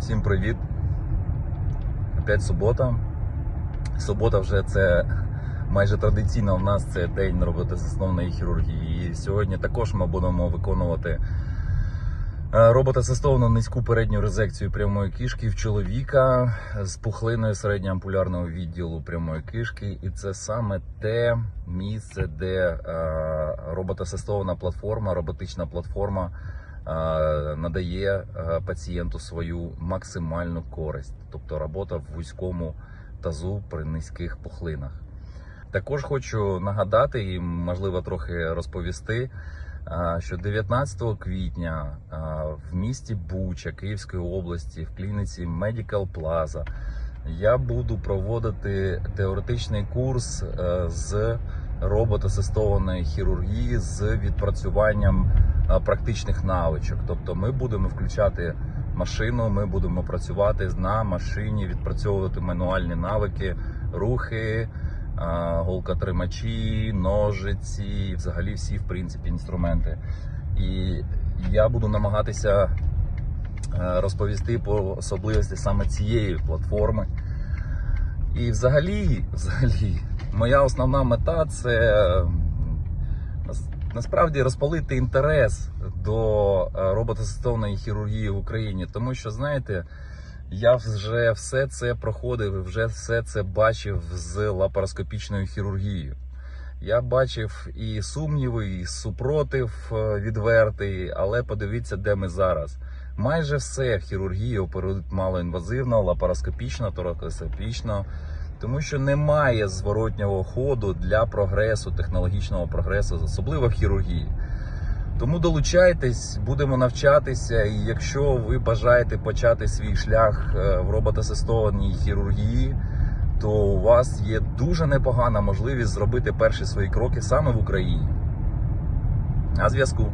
Всім привіт. Опять субота. Субота вже це майже традиційно в нас це день роботизасновної хірургії. І сьогодні також ми будемо виконувати е, роботасистовну низьку передню резекцію прямої кишки в чоловіка з пухлиною середньоампулярного відділу прямої кишки. І це саме те місце, де е, платформа, роботична платформа надає е, пацієнту свою максимальну користь, тобто робота в вузькому тазу при низьких пухлинах. Також хочу нагадати і, можливо, трохи розповісти, що 19 квітня в місті Буча Київської області в клініці Medical Plaza я буду проводити теоретичний курс е, з роботасистованої хірургії з відпрацюванням практичних навичок. Тобто ми будемо включати машину, ми будемо працювати на машині, відпрацьовувати мануальні навики, рухи, голкотримачі, ножиці, взагалі всі, в принципі, інструменти. І я буду намагатися е, розповісти про особливості саме цієї платформи. І взагалі, взагалі, моя основна мета це насправді розпалити інтерес до е, хірургії в Україні, тому що, знаєте, я вже все це проходив, вже все це бачив з лапароскопічною хірургією. Я бачив і сумніви, і супротив е, відвертий, але подивіться, де ми зараз. Майже все в хірургії оперують малоінвазивно, лапароскопічно, торакоскопічно, тому що немає зворотнього ходу для прогресу, технологічного прогресу, особливо в хірургії. Тому долучайтесь, будемо навчатися. І якщо ви бажаєте почати свій шлях е, в роботасистованій хірургії, то у вас є дуже непогана можливість зробити перші свої кроки саме в Україні. На зв'язку.